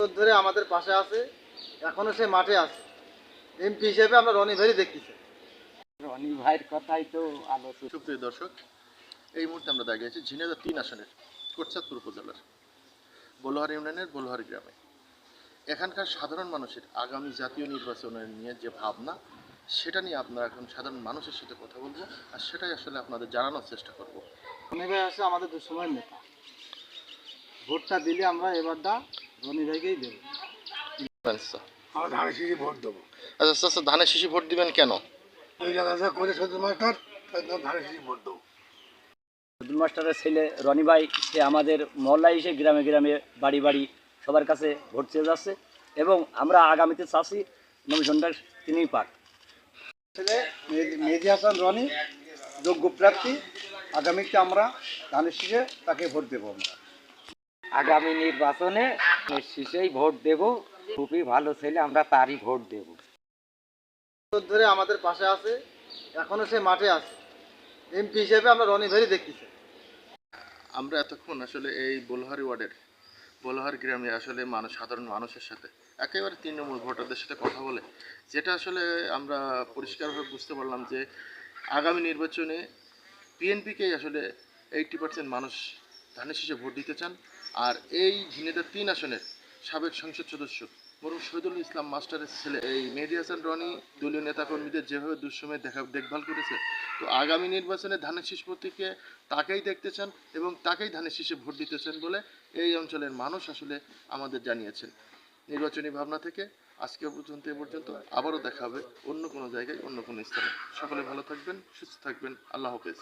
ধরে আমাদের পাশে আছে এখনও সে মাঠে আছে। এমপি হিসেবে আমরা রনি ভাইই দেখতেছি। রনি ভাইয়ের কথাই তো আলোচনা। সুপ্রিয় দর্শক এই মুহূর্তে আমরা দাঁড়িয়ে আছি ঝিনাইদহ তিন আসনের কোটচাঁদপুর উপজেলার বলোহার ইউনিয়নের বলোহার গ্রামে। এখানকার সাধারণ মানুষের আগামী জাতীয় নির্বাচনের নিয়ে যে ভাবনা সেটা নিয়ে আপনারা এখন সাধারণ মানুষের সাথে কথা বলব আর সেটাই আসলে আপনাদের জানানোর চেষ্টা করব। রনি ভাই আছে আমাদের দুঃসময়ের নেতা। ভোটটা দিলে আমরা এবারটা রনি আচ্ছা। ধানের শীষে ভোট দেবো। আচ্ছা আচ্ছা ধানের শিশি ভোট দিবেন কেন? আব্দুল মাস্টারের ছেলে রনি ভাই সে আমাদের মহল্লা এসে গ্রামে গ্রামে বাড়ি বাড়ি সবার কাছে ভোট চেয়ে যাচ্ছে এবং আমরা আগামীতে চাচ্ছি নমিশনটা তিনিই পাক। ছেলে মেহেদি- মেহেদি হাসান রনি যোগ্য প্রার্থী আগামীতে আমরা ধানের শীষে তাকে ভোট দেবো আমরা। আগামী নির্বাচনে শীষেই ভোট দেব। খুবই ভালো ছেলে আমরা তারই ভোট দেব। ধরে আমাদের পাশে আছে এখনও সে মাঠে আছে। এমপি হিসেবে আমরা রনি ভাইই দেখতেছি। আমরা এতক্ষণ আসলে এই বলোহারি ওয়ার্ডের বোলহার গ্রামে আসলে মানুষ সাধারণ মানুষের সাথে একেবারে তৃণমূল ভোটারদের সাথে কথা বলে যেটা আসলে আমরা পরিষ্কারভাবে বুঝতে পারলাম যে আগামী নির্বাচনে বিএনপিকেই আসলে এইটটি পার্সেন্ট মানুষ ধানের শীষে ভোট দিতে চান। আর এই ঝিনেদার তিন আসনের সাবেক সংসদ সদস্য মরুম শহীদুল ইসলাম মাস্টারের ছেলে, এই মেহেদি হাসান, রনি, দলীয় নেতাকর্মীদের যেভাবে দুঃসময়ে দেখা, দেখভাল করেছে, তো আগামী নির্বাচনে ধানের শীষ প্রতীকে তাকেই দেখতে চান এবং তাকেই ধানের শীষে ভোট দিতে চান বলে এই অঞ্চলের মানুষ আসলে আমাদের জানিয়েছেন। নির্বাচনী ভাবনা থেকে আজকে পর্যন্ত, এ পর্যন্ত আবারও দেখা হবে অন্য কোনো জায়গায়, অন্য কোনো স্থানে। সকলে ভালো থাকবেন, সুস্থ থাকবেন। আল্লাহ হাফেজ।